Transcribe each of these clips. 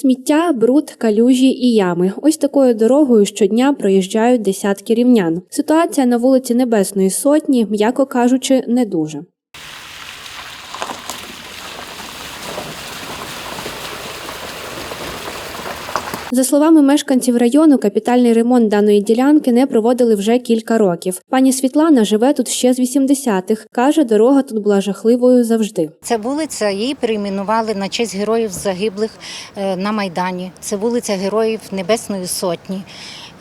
Сміття, бруд, калюжі і ями. Ось такою дорогою щодня проїжджають десятки рівнян. Ситуація на вулиці Небесної Сотні, м'яко кажучи, не дуже. За словами мешканців району, капітальний ремонт даної ділянки не проводили вже кілька років. Пані Світлана живе тут ще з 80-х. каже, дорога тут була жахливою завжди. Ця вулиця її перейменували на честь героїв загиблих е, на Майдані. Це вулиця Героїв Небесної Сотні.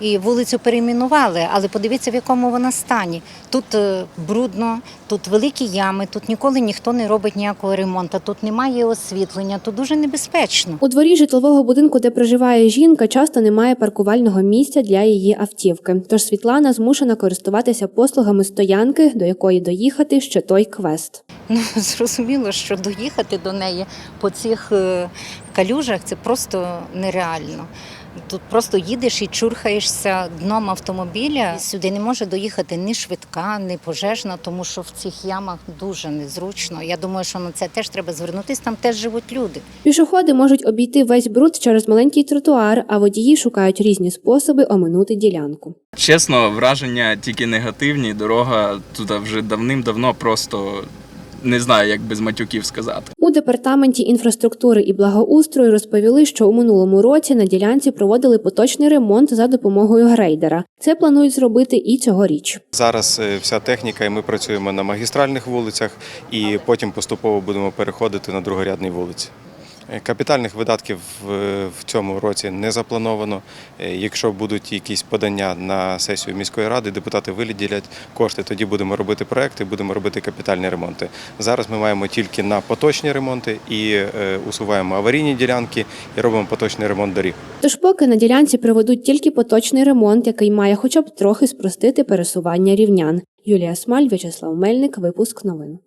І вулицю перейменували, але подивіться, в якому вона стані. Тут е, брудно, тут великі ями, тут ніколи ніхто не робить ніякого ремонту, тут немає освітлення, тут дуже небезпечно. У дворі житлового будинку, де проживає жінка, часто не має паркувального місця для її автівки. Тож Світлана змушена користуватися послугами стоянки, до якої доїхати ще той квест. Ну, зрозуміло, що доїхати до неї по цих е, калюжах це просто нереально. Тут просто їдеш і чурхаєшся дном автомобіля. Сюди не може доїхати ні швидка, ні пожежна, тому що в цих ямах дуже незручно. Я думаю, що на це теж треба звернутися, там теж живуть люди. Пішоходи можуть обійти весь бруд через маленький тротуар, а водії шукають різні способи оминути ділянку. Чесно, враження тільки негативні. Дорога тут вже давним-давно просто не знаю, як без матюків сказати. У департаменті інфраструктури і благоустрою розповіли, що у минулому році на ділянці проводили поточний ремонт за допомогою грейдера. Це планують зробити і цьогоріч. Зараз е, вся техніка, і ми працюємо на магістральних вулицях, і потім поступово будемо переходити на другорядні вулиці. Е, Капітальних видатків в цьому році не заплановано. Е, Якщо будуть якісь подання на сесію міської ради, депутати виділять кошти, тоді будемо робити проекти, будемо робити капітальні ремонти. Зараз ми маємо тільки на поточні ремонти і е, усуваємо аварійні ділянки і робимо поточний ремонт доріг. Тож поки на ділянці проведуть тільки поточний ремонт, який має хоча б трохи спростити пересування рівнян. Юлія Смаль, В'ячеслав Мельник, випуск новин.